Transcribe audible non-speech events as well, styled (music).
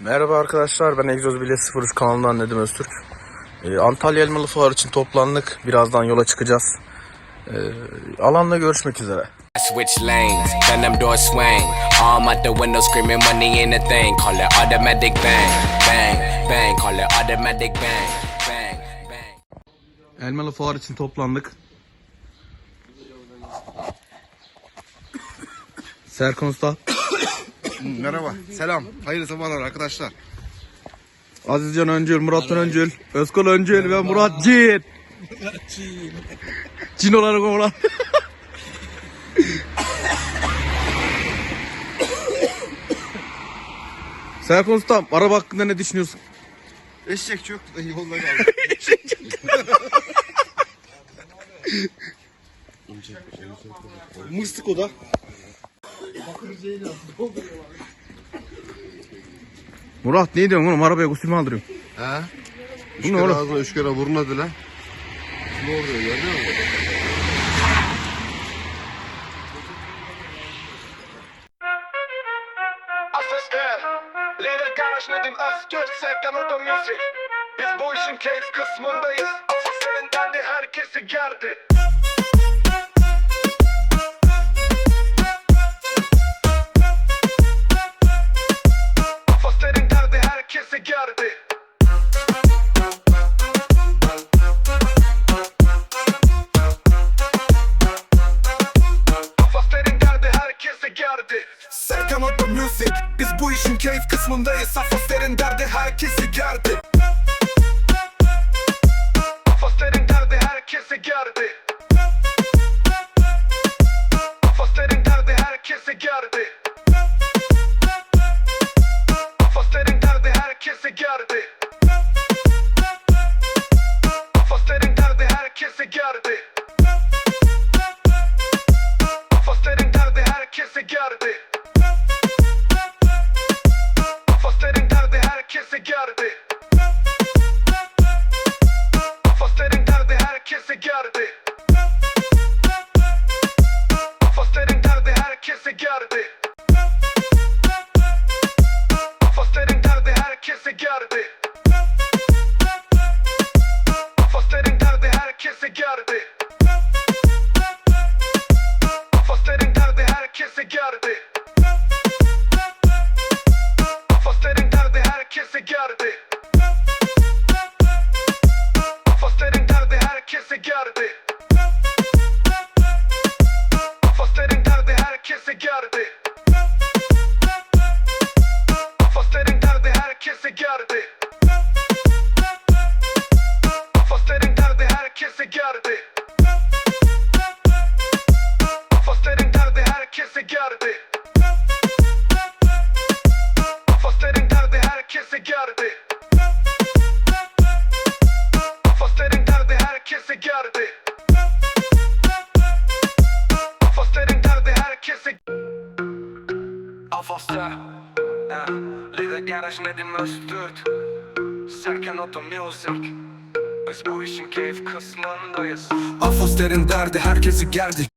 Merhaba arkadaşlar ben Egzoz Bilet 03 kanalından Nedim Öztürk. Ee, Antalya Elmalı Fuarı için toplandık. Birazdan yola çıkacağız. Ee, alanda görüşmek üzere. Switch lanes, then them doors swing. Arm out the window screaming money ain't a thing. Call it automatic bang, bang, bang. Call it automatic bang, bang, bang. Elmalı Fuar için toplandık. Serkan Usta, Merhaba, selam. Hayırlı sabahlar arkadaşlar. Azizcan Öncül, Murat Öncül, Özkol Öncül ve Murat Cin. Cin olarak oğlan. (laughs) Serkan Usta, araba hakkında ne düşünüyorsun? Eşek de yolda kaldı. (laughs) Mıstık o da. Murat ne diyorsun oğlum? Arabaya gusül mü aldırıyorsun? He? Üç Bu ne kere oğlum? ağzına üç kere vurmadı lan. Ne oluyor görüyor musun? Asistan Lider Garaj Nedim Özgür Sevdan Oda Müzik Biz bu işin keyif kısmındayız Asistlerinden de herkesi gerdi Müzik Biz bu işin keyif kısmındayız. Asislerin derdi herkesi gerdi. Asislerin derdi herkesi gerdi. Asislerin derdi herkesi gerdi. Asislerin derdi herkesi gerdi. Asislerin derdi herkesi gerdi. Asislerin derdi herkesi gerdi it. Posse eh, Lidhe gjera që në din më shtyt Serken o music. Biz bu işin keyif kısmındayız Afoslerin derdi herkesi gerdi